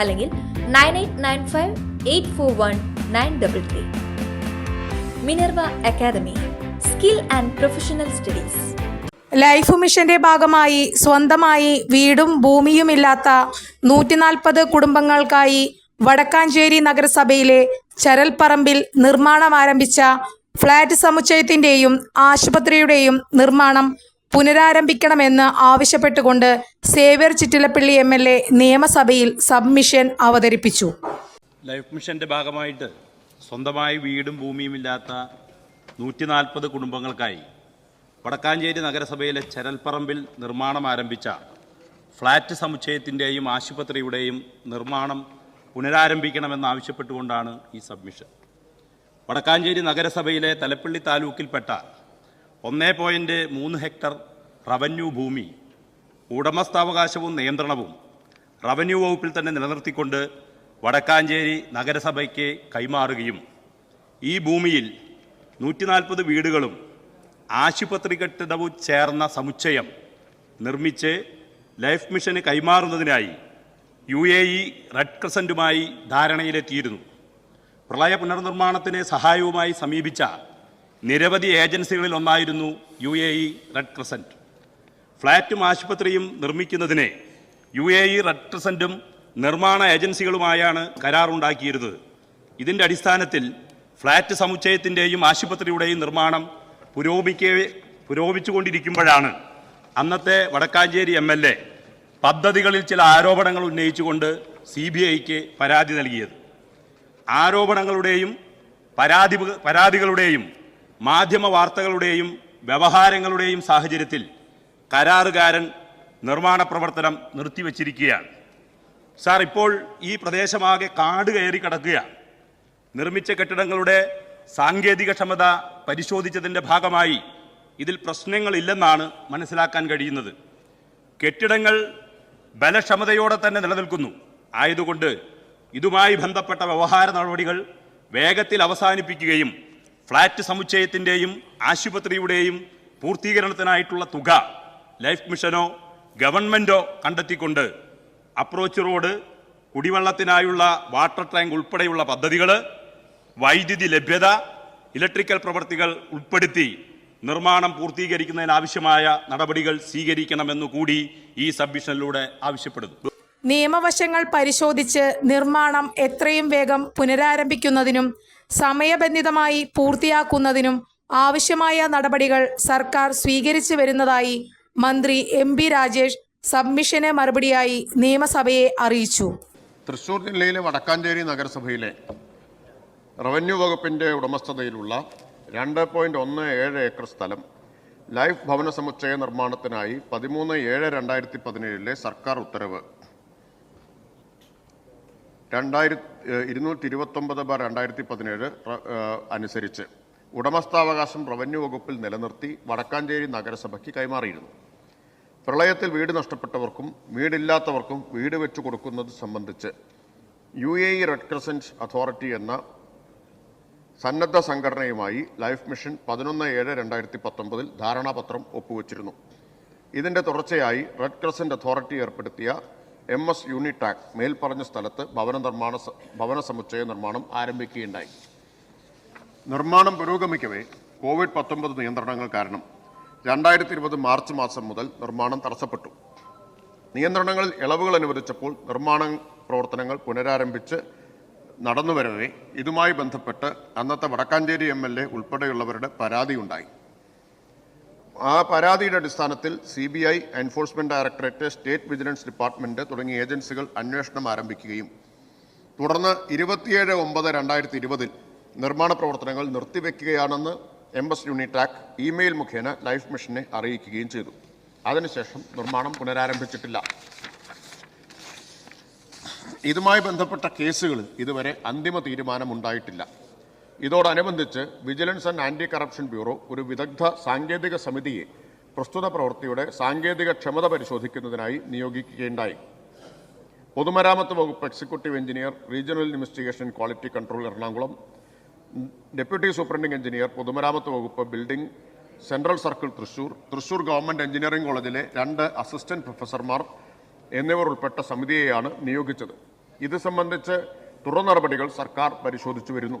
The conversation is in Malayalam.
അല്ലെങ്കിൽ nine eight nine five eight four one nine double three. Minerva Academy skill and professional studies. Life മിഷന്റെ ഭാഗമായി സ്വന്തമായി വീടും ഭൂമിയുമില്ലാത്ത നൂറ്റി നാൽപ്പത് കുടുംബങ്ങൾക്കായി വടക്കാഞ്ചേരി നഗരസഭയിലെ ചരൽപ്പറമ്പിൽ നിർമ്മാണം ആരംഭിച്ച ഫ്ളാറ്റ് സമുച്ചയത്തിന്റെയും ആശുപത്രിയുടെയും നിർമ്മാണം പുനരാരംഭിക്കണമെന്ന് ആവശ്യപ്പെട്ടുകൊണ്ട് Xavier Chittilappilly M L A നിയമസഭയിൽ സബ്മിഷൻ അവതരിപ്പിച്ചു. ലൈഫ് മിഷന്റെ ഭാഗമായിട്ട് സ്വന്തമായി വീടും ഭൂമിയുമില്ലാത്ത നൂറ്റി നാൽപ്പത് കുടുംബങ്ങൾക്കായി വടക്കാഞ്ചേരി നഗരസഭയിലെ ചരൽപ്പറമ്പിൽ നിർമ്മാണം ആരംഭിച്ച ഫ്ളാറ്റ് സമുച്ചയത്തിന്റെയും ആശുപത്രിയുടെയും നിർമ്മാണം പുനരാരംഭിക്കണമെന്നാവശ്യപ്പെട്ടുകൊണ്ടാണ് ഈ സബ്മിഷൻ. വടക്കാഞ്ചേരി നഗരസഭയിലെ തലപ്പള്ളി താലൂക്കിൽപ്പെട്ട ഒന്നേ പോയിന്റ് മൂന്ന് ഹെക്ടർ റവന്യൂ ഭൂമി ഉടമസ്ഥാവകാശവും നിയന്ത്രണവും റവന്യൂ വകുപ്പിൽ തന്നെ നിലനിർത്തിക്കൊണ്ട് വടക്കാഞ്ചേരി നഗരസഭയ്ക്ക് കൈമാറുകയും ഈ ഭൂമിയിൽ നൂറ്റി നാൽപ്പത് വീടുകളും ആശുപത്രി കെട്ടിടവും ചേർന്ന സമുച്ചയം നിർമ്മിച്ച് ലൈഫ് മിഷന് കൈമാറുന്നതിനായി യു എ ഇ റെഡ് ക്രസന്റുമായി ധാരണയിലെത്തിയിരുന്നു. പ്രളയ പുനർനിർമ്മാണത്തിന് സഹായവുമായി സമീപിച്ച നിരവധി ഏജൻസികളിൽ ഒന്നായിരുന്നു U A E red crescent ഫ്ളാറ്റും ആശുപത്രിയും നിർമ്മിക്കുന്നതിനെ യു എ ഇ റെഡ് ക്രസന്റും നിർമ്മാണ ഏജൻസികളുമായാണ് കരാറുണ്ടാക്കിയിരുന്നത്. ഇതിന്റെ അടിസ്ഥാനത്തിൽ ഫ്ളാറ്റ് സമുച്ചയത്തിന്റെയും ആശുപത്രിയുടെയും നിർമ്മാണം പുരോഗമിക്കേ പുരോഗമിച്ചുകൊണ്ടിരിക്കുമ്പോഴാണ് അന്നത്തെ വടക്കാഞ്ചേരി എം എൽ എ പദ്ധതികളിൽ ചില ആരോപണങ്ങൾ ഉന്നയിച്ചുകൊണ്ട് സി ബി ഐക്ക് പരാതി നൽകിയത്. ആരോപണങ്ങളുടെയും പരാതി പരാതികളുടെയും മാധ്യമ വാർത്തകളുടെയും വ്യവഹാരങ്ങളുടെയും സാഹചര്യത്തിൽ കരാറുകാരൻ നിർമ്മാണ പ്രവർത്തനം നിർത്തിവച്ചിരിക്കുകയാണ്. സാർ ഇപ്പോൾ ഈ പ്രദേശമാകെ കാട് കയറി കിടക്കുകയാണ്. നിർമ്മിച്ച കെട്ടിടങ്ങളുടെ സാങ്കേതിക ക്ഷമത പരിശോധിച്ചതിന്റെ ഭാഗമായി ഇതിൽ പ്രശ്നങ്ങളില്ലെന്നാണ് മനസ്സിലാക്കാൻ കഴിയുന്നത്. കെട്ടിടങ്ങൾ ബലക്ഷമതയോടെ തന്നെ നിലനിൽക്കുന്നു. ആയതുകൊണ്ട് ഇതുമായി ബന്ധപ്പെട്ട വ്യവഹാര നടപടികൾ വേഗത്തിൽ അവസാനിപ്പിക്കുകയും ഫ്ളാറ്റ് സമുച്ചയത്തിന്റെയും ആശുപത്രിയുടെയും പൂർത്തീകരണത്തിനായിട്ടുള്ള തുക ലൈഫ് മിഷനോ ഗവൺമെന്റോ കണ്ടെത്തിക്കൊണ്ട് അപ്രോച്ച് റോഡ് കുടിവെള്ളത്തിനായുള്ള വാട്ടർ ടാങ്ക് ഉൾപ്പെടെയുള്ള പദ്ധതികൾ വൈദ്യുതി ലഭ്യത ഇലക്ട്രിക്കൽ പ്രവൃത്തികൾ ഉൾപ്പെടുത്തി നിർമ്മാണം പൂർത്തീകരിക്കുന്നതിനാവശ്യമായ നടപടികൾ സ്വീകരിക്കണമെന്നു കൂടി ഈ സബ്മിഷനിലൂടെ ആവശ്യപ്പെടുന്നു. നിയമവശങ്ങൾ പരിശോധിച്ച് നിർമ്മാണം എത്രയും വേഗം പുനരാരംഭിക്കുന്നതിനും സമയബന്ധിതമായി പൂർത്തിയാക്കുന്നതിനും ആവശ്യമായ നടപടികൾ സർക്കാർ സ്വീകരിച്ചു വരുന്നതായി മന്ത്രി എം ബി രാജേഷ് സബ്മിഷന് മറുപടിയായി നിയമസഭയെ അറിയിച്ചു. തൃശൂർ ജില്ലയിലെ വടക്കാഞ്ചേരി നഗരസഭയിലെ റവന്യൂ വകുപ്പിന്റെ ഉടമസ്ഥതയിലുള്ള രണ്ട് പോയിന്റ് ഒന്ന് ഏഴ് ഏക്കർ സ്ഥലം ലൈഫ് ഭവന സമുച്ചയ നിർമ്മാണത്തിനായി പതിമൂന്ന് ഏഴ് രണ്ടായിരത്തി പതിനേഴിലെ സർക്കാർ ഉത്തരവ്. രണ്ടായിരത്തി ഇരുന്നൂറ്റി ഇരുപത്തൊമ്പത് ബാർ രണ്ടായിരത്തി പതിനേഴ് അനുസരിച്ച് ഉടമസ്ഥാവകാശം റവന്യൂ വകുപ്പിൽ നിലനിർത്തി വടക്കാഞ്ചേരി നഗരസഭയ്ക്ക് കൈമാറിയിരുന്നു. പ്രളയത്തിൽ വീട് നഷ്ടപ്പെട്ടവർക്കും വീടില്ലാത്തവർക്കും വീട് വെച്ചു കൊടുക്കുന്നത് സംബന്ധിച്ച് U A E red crescent authority എന്ന സന്നദ്ധ സംഘടനയുമായി ലൈഫ് മിഷൻ പതിനൊന്ന് ഏഴ് രണ്ടായിരത്തി പത്തൊമ്പതിൽ ധാരണാപത്രം ഒപ്പുവച്ചിരുന്നു. ഇതിന്റെ തുടർച്ചയായി റെഡ് ക്രസന്റ് അതോറിറ്റി ഏർപ്പെടുത്തിയ എം എസ് യൂണിടാക് മേൽപ്പറഞ്ഞ സ്ഥലത്ത് ഭവന നിർമ്മാണ ഭവന സമുച്ചയ നിർമ്മാണം ആരംഭിക്കുകയുണ്ടായി. നിർമ്മാണം പുരോഗമിക്കവേ കോവിഡ് പത്തൊമ്പത് നിയന്ത്രണങ്ങൾ കാരണം രണ്ടായിരത്തി ഇരുപത് മാർച്ച് മാസം മുതൽ നിർമ്മാണം തടസ്സപ്പെട്ടു. നിയന്ത്രണങ്ങളിൽ ഇളവുകൾ അനുവദിച്ചപ്പോൾ നിർമ്മാണ പ്രവർത്തനങ്ങൾ പുനരാരംഭിച്ച് നടന്നുവരവേ ഇതുമായി ബന്ധപ്പെട്ട് അന്നത്തെ വടക്കാഞ്ചേരി എം എൽ എ ഉൾപ്പെടെയുള്ളവരുടെ പരാതിയുണ്ടായി. ആ പരാതിയുടെ അടിസ്ഥാനത്തിൽ C B I enforcement directorate state vigilance department തുടങ്ങിയ ഏജൻസികൾ അന്വേഷണം ആരംഭിക്കുകയും തുടർന്ന് ഇരുപത്തിയേഴ് ഒമ്പത് രണ്ടായിരത്തി ഇരുപതിൽ നിർമ്മാണ പ്രവർത്തനങ്ങൾ നിർത്തിവെക്കുകയാണെന്ന് എം എസ് യൂണിടാക് ഇമെയിൽ മുഖേന ലൈഫ് മിഷനെ അറിയിക്കുകയും ചെയ്തു. അതിനുശേഷം നിർമ്മാണം പുനരാരംഭിച്ചിട്ടില്ല. ഇതുമായി ബന്ധപ്പെട്ട കേസുകൾ ഇതുവരെ അന്തിമ തീരുമാനമുണ്ടായിട്ടില്ല. ഇതോടനുബന്ധിച്ച് vigilance and anti corruption bureau ഒരു വിദഗ്ധ സാങ്കേതിക സമിതിയെ പ്രസ്തുത പ്രവൃത്തിയുടെ സാങ്കേതിക ക്ഷമത പരിശോധിക്കുന്നതിനായി നിയോഗിക്കുകയുണ്ടായി. പൊതുമരാമത്ത് വകുപ്പ് executive engineer regional investigation quality control Ernakulam. Deputy superintending engineer പൊതുമരാമത്ത് വകുപ്പ് building central circle Thrissur. Thrissur government engineering കോളേജിലെ രണ്ട് അസിസ്റ്റന്റ് പ്രൊഫസർമാർ എന്നിവർ ഉൾപ്പെട്ട സമിതിയെയാണ് നിയോഗിച്ചത്. ഇത് സംബന്ധിച്ച് തുടർ നടപടികൾ സർക്കാർ പരിശോധിച്ചു വരുന്നു.